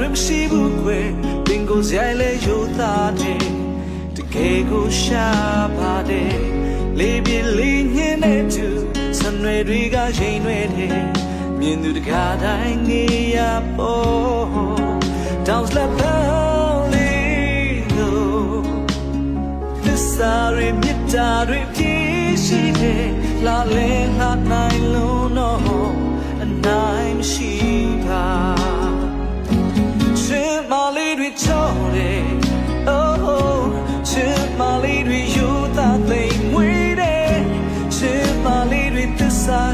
တွင်မရှိဘူးကွယ်ပင်ကိုရိုက်လဲယူသားတယ်တကယ်ကိုရှာပါတယ်လေးပြင်းလေးညင်းတဲ့သူဆံရွယ်တွေကရင်ရွယ်တယ်မြင်သူတကားတိုင်းငေးရပေါ် Down slap only no This are me tare pishi de la le na nai lo no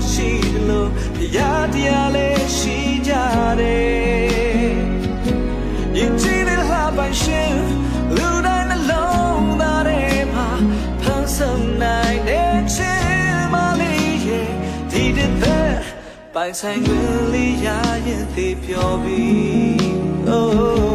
tissa shi lo ya dia le shi ja de ရင်ကြည့်တဲ့လှပိုင်ရှင်လူတိုင်းနှလုံးသားထဲမှာဖန်ဆင်းနိုင်တဲ့ချစ်မလေးရဲ့ဒီတဲ့ပိုင်ဆိုင်ခွင့်လေးရရင်သိပြောပြီး oh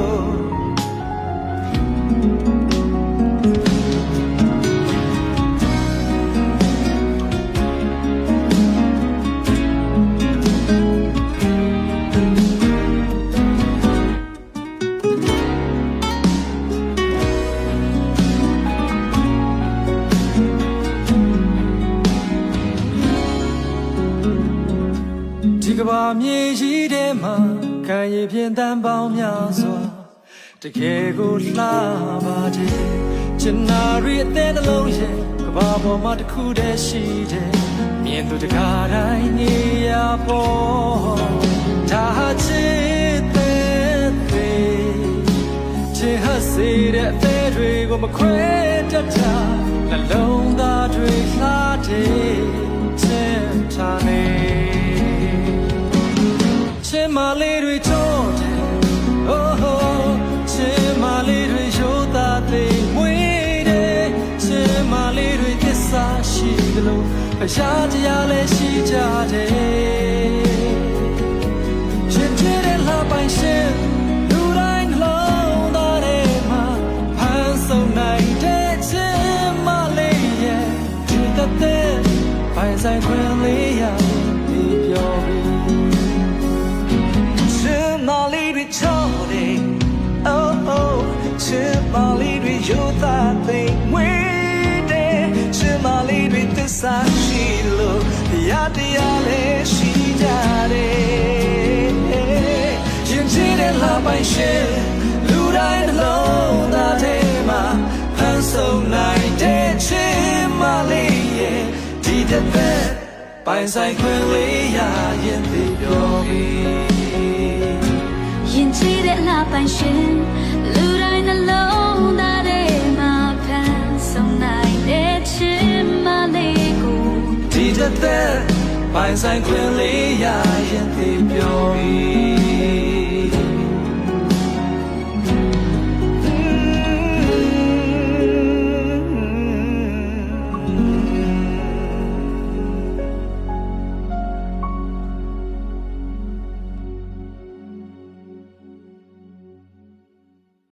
ကဘာမြေကြီးထဲမှာခံရည်ဖြင့်တန်ပေါင်းများစွာတကယ်ကိုလှပါတယ်ကျင်နာရီအသေးနှလုံးရဲ့ကဘာပေါ်မှာတစ်ခုတည်းရှိတယ်မြင်သူတကားတိုင်းနေရပေါ်ဒါဟာချစ်တဲ့သေးချစ်ဟစေတဲ့အသေးတွေကိုမခွဲတတ်တာနှလုံး တွေချောတယ် Oh oh ချင်မလေးတွေရိုးသားသိမ်မွေးတယ်ချင်မလေးတွေသစ္စာရှိသလိုအရာတရားလည်းရှိကြတယ်ချစ်ချစ်တဲ့လှပိုင်ရှင်လူတိုင်းနှလုံးသားထဲမှာဖန်ဆုံနိုင်တဲ့ချင်မလေးရဲ့ဒီတဲ့တဲ့ပိုင်ဆိုင်ခွင့်လေး လို့တရားတရားလည်းရှိကြတယ်ရင်ချစ်တဲ့လာပိုင်ရှင်လူတိုင်းနှလုံးသားထဲမှာဖန်ဆုံနိုင်တဲ့ချစ်မလေးရဲ့ဒီတဲ့တဲ့ပိုင်ဆိုင်ခွင့်လေးရရင်သိပြောပြီးရင်ကြည့်တဲ့လှပိုင်ရှင်လူတိုင်းနှလုံး ဒီတဲ့တဲ့ပိုင်ဆိုင်ခွင့်လေးရရင်သိပြောပြီး